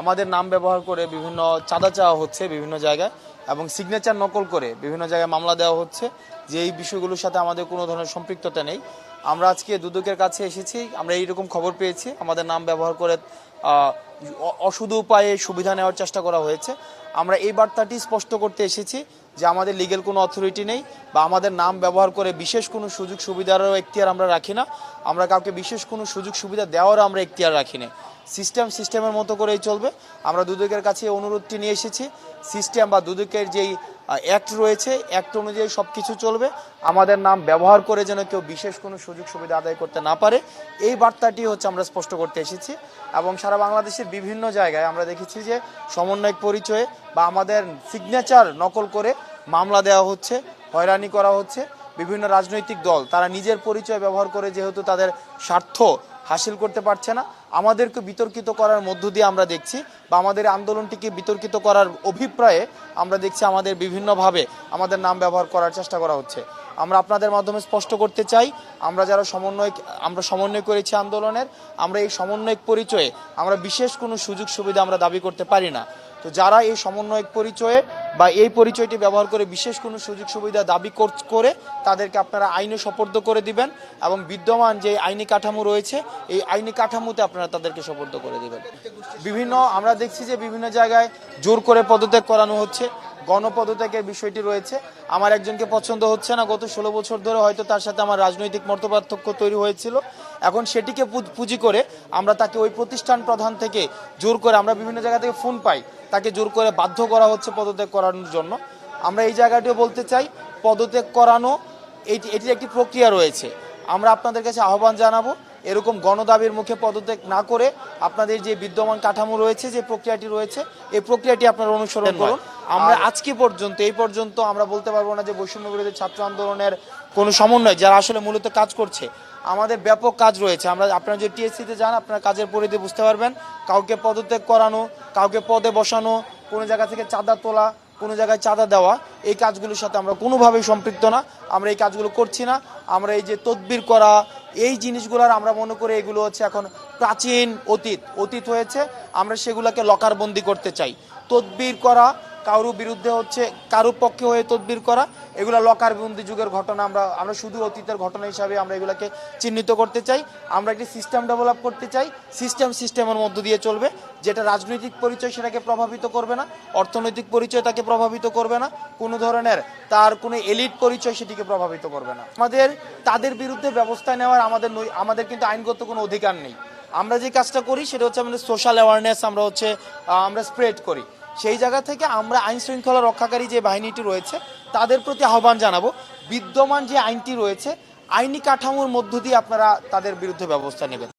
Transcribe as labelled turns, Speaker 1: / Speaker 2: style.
Speaker 1: আমাদের নাম ব্যবহার করে বিভিন্ন চাঁদা চাওয়া হচ্ছে বিভিন্ন জায়গায় এবং সিগনেচার নকল করে বিভিন্ন জায়গায় মামলা দেওয়া হচ্ছে যে এই বিষয়গুলোর সাথে আমাদের কোনো ধরনের সম্পৃক্ততা নেই। আমরা আজকে দুদকের কাছে এসেছি, আমরা এইরকম খবর পেয়েছি, আমাদের নাম ব্যবহার করে অসুদ উপায়ে সুবিধা নেওয়ার চেষ্টা করা হয়েছে। আমরা এই বার্তাটি স্পষ্ট করতে এসেছি যে আমাদের লিগেল কোনো অথরিটি নেই বা আমাদের নাম ব্যবহার করে বিশেষ কোনো সুযোগ সুবিধারও এখতিয়ার আমরা রাখি না। আমরা কাউকে বিশেষ কোনো সুযোগ সুবিধা দেওয়ারও আমরা এখতিয়ার রাখি না। সিস্টেম সিস্টেমের মতো করেই চলবে। আমরা দুদকের কাছে অনুরোধটি নিয়ে এসেছি। সিস্টেম বা দুদকের যেই অ্যাক্ট রয়েছে অ্যাক্ট অনুযায়ী সব কিছু চলবে। আমাদের নাম ব্যবহার করে যেন কেউ বিশেষ কোনো সুযোগ সুবিধা আদায় করতে না পারে। এই বার্তাটি হচ্ছে আমরা স্পষ্ট করতে এসেছি। এবং সারা বাংলাদেশের বিভিন্ন জায়গায় আমরা দেখেছি যে সমন্বয়ক পরিচয়ে বা আমাদের সিগনেচার নকল করে মামলা দেওয়া হচ্ছে, হয়রানি করা হচ্ছে বিভিন্ন রাজনৈতিক দল। তারা নিজের পরিচয় ব্যবহার করে যেহেতু তাদের স্বার্থ হাসিল করতে পারছে না, আমাদেরকে বিতর্কিত করার মধ্য দিয়ে আমরা দেখছি বা আমাদের আন্দোলনটিকে বিতর্কিত করার অভিপ্রায়ে আমরা দেখছি আমাদের বিভিন্নভাবে আমাদের নাম ব্যবহার করার চেষ্টা করা হচ্ছে। আমরা আপনাদের মাধ্যমে স্পষ্ট করতে চাই, আমরা যারা সমন্বয়, আমরা সমন্বয় করেছি আন্দোলনের, আমরা এই সমন্বয়ক পরিচয়ে আমরা বিশেষ কোনো সুযোগ সুবিধা আমরা দাবি করতে পারি না। তো যারা এই সমন্বয়ক পরিচয়ে বা এই পরিচয়টি ব্যবহার করে বিশেষ কোনো সুযোগ সুবিধা দাবি কর- তাদেরকে আপনারা আইনে সপর্দ করে দিবেন এবং বিদ্যমান যে আইনি কাঠামো রয়েছে, এই আইনি কাঠামোতে আপনারা তাদেরকে সপর্দ করে দিবেন। বিভিন্ন, আমরা দেখছি যে বিভিন্ন জায়গায় জোর করে পদত্যাগ করানো হচ্ছে, গণপদত্যাগের বিষয়টি রয়েছে। আমার একজনকে পছন্দ হচ্ছে না, গত ষোলো বছর ধরে হয়তো তার সাথে আমার রাজনৈতিক মতপার্থক্য তৈরি হয়েছিল। এখন সেটিকে পুঁজি করে আমরা তাকে ওই প্রতিষ্ঠান প্রধান থেকে জোর করে আমরা বিভিন্ন জায়গা থেকে ফোন পাই তাকে জোর করে বাধ্য করা হচ্ছে পদত্যাগ করানোর জন্য। আমরা এই জায়গাটিও বলতে চাই পদত্যাগ করানো এটি এটির একটি প্রক্রিয়া রয়েছে। আমরা আপনাদের কাছে আহ্বান জানাব এরকম গণদাবির মুখে পদত্যাগ না করে আপনাদের যে বিদ্যমান কাঠামো রয়েছে যে প্রক্রিয়াটি রয়েছে এই প্রক্রিয়াটি আপনারা অনুসরণ করুন। আমরা আজকে পর্যন্ত এই পর্যন্ত আমরা বলতে পারব না যে বৈষম্য বিরোধী ছাত্র আন্দোলনের কোনো সমন্বয় যারা আসলে মূলত কাজ করছে। আমাদের ব্যাপক কাজ রয়েছে। আমরা আপনারা যে টিএসসিতে যান আপনার কাজের পরিধি বুঝতে পারবেন। কাউকে পদত্যাগ করানো কাউকে পদে বসানো কোনো জায়গা থেকে চাঁদা তোলা কোনো জায়গায় চাঁদা দেওয়া এই কাজগুলোর সাথে আমরা কোনোভাবেই সম্পৃক্ত না। আমরা এই কাজগুলো করছি না। আমরা এই যে তদবির করা এই জিনিসগুলোর আমরা মনে করি এগুলো হচ্ছে এখন প্রাচীন অতীত। অতীত হয়েছে আমরা সেগুলোকে লকারবন্দি করতে চাই। তদবির করা কারও বিরুদ্ধে হচ্ছে কারও পক্ষে হয়ে তদবির করা, এগুলো লকার লকারবন্দি যুগের ঘটনা আমরা আমরা শুধু অতীতের ঘটনা হিসাবে আমরা এগুলোকে চিহ্নিত করতে চাই। আমরা একটি সিস্টেম ডেভেলপ করতে চাই সিস্টেম সিস্টেমের মধ্য দিয়ে চলবে, যেটা রাজনৈতিক পরিচয় সেটাকে প্রভাবিত করবে না, অর্থনৈতিক পরিচয় তাকে প্রভাবিত করবে না, কোনো ধরনের তার কোনো এলিট পরিচয় সেটিকে প্রভাবিত করবে না। আমাদের, তাদের বিরুদ্ধে ব্যবস্থা নেওয়ার আমাদের আমাদের কিন্তু আইনগত কোনো অধিকার নেই। আমরা যে কাজটা করি সেটা হচ্ছে আমাদের সোশ্যাল অ্যাওয়ারনেস আমরা হচ্ছে আমরা স্প্রেড করি। সেই জায়গা থেকে আমরা আইন শৃঙ্খলা রক্ষাকারী যে বাহিনীটি রয়েছে, তাদের প্রতি আহ্বান জানাব। বিদ্যমান যে আইনটি রয়েছে, আইনি কাঠামোর মধ্য দিয়ে আপনারা তাদের বিরুদ্ধে ব্যবস্থা নেবেন।